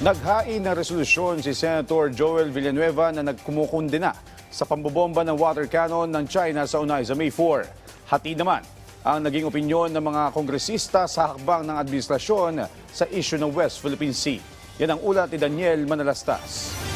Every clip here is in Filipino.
Naghain ng resolusyon si Senator Joel Villanueva na nagkumukundina sa pambobomba ng water cannon ng China sa Unay sa May 4. Hati naman ang naging opinyon ng mga kongresista sa hakbang ng administrasyon sa issue ng West Philippine Sea. Yan ang ulat ni Daniel Manalastas.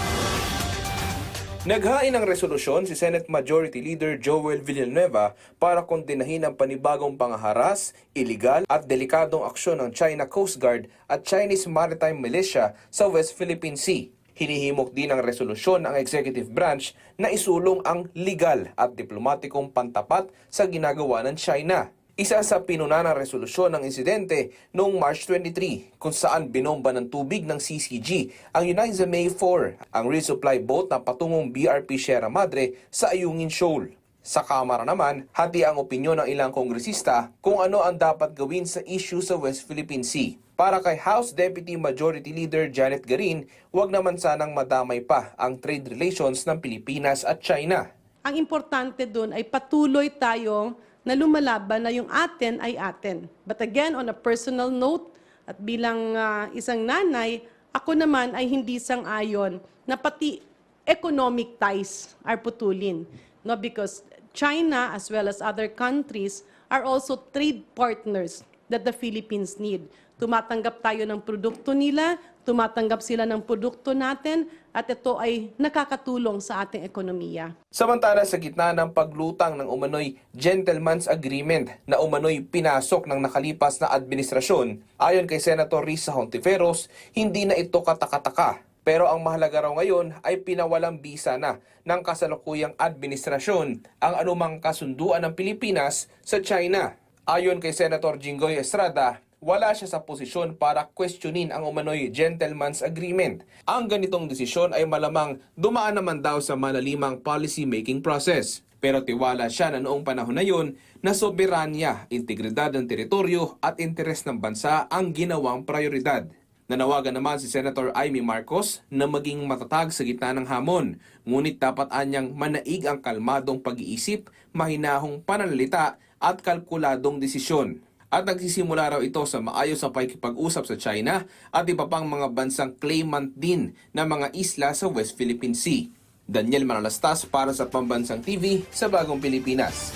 Naghain ng resolusyon si Senate Majority Leader Joel Villanueva para kondinahin ang panibagong pangaharas, iligal at delikadong aksyon ng China Coast Guard at Chinese Maritime Militia sa West Philippine Sea. Hinihimok din ng resolusyon ang executive branch na isulong ang legal at diplomatikong pantapat sa ginagawa ng China. Isa sa pinuna ng resolusyon ng insidente noong March 23 kung saan binomba ng tubig ng CCG ang Uniza May 4, ang resupply boat na patungong BRP Sierra Madre sa Ayungin Shoal. Sa Kamara naman, hati ang opinyon ng ilang kongresista kung ano ang dapat gawin sa issue sa West Philippine Sea. Para kay House Deputy Majority Leader Janet Garin, wag naman sanang madamay pa ang trade relations ng Pilipinas at China. Ang importante doon ay patuloy tayong na lumalaban na yung atin ay atin. But again, on a personal note, at bilang ah, isang nanay, ako naman ay hindi sang-ayon na pati economic ties are putulin. No, because China as well as other countries are also trade partners that the Philippines need. Tumatanggap tayo ng produkto nila, tumatanggap sila ng produkto natin, at ito ay nakakatulong sa ating ekonomiya. Samantala sa gitna ng paglutang ng umano'y gentleman's agreement na umano'y pinasok ng nakalipas na administrasyon, ayon kay Senator Risa Hontiveros, hindi na ito katakataka. Pero ang mahalaga raw ngayon ay pinawalang bisa na ng kasalukuyang administrasyon ang anumang kasunduan ng Pilipinas sa China. Ayon kay Senator Jinggoy Estrada, wala siya sa posisyon para questionin ang umano'y gentleman's agreement. Ang ganitong desisyon ay malamang dumaan naman daw sa malalimang policy making process. Pero tiwala siya na noong panahon na yun na soberanya, integridad ng teritoryo at interes ng bansa ang ginawang prioridad. Nanawagan naman si Senator Amy Marcos na maging matatag sa gitna ng hamon, ngunit dapat anyang manaig ang kalmadong pag-iisip, mahinahong pananalita at kalkuladong desisyon. At nagsisimula raw ito sa maayos na pakikipag-usap sa China at iba pang mga bansang claimant din ng mga isla sa West Philippine Sea. Daniel Manalastas para sa Pambansang TV sa Bagong Pilipinas.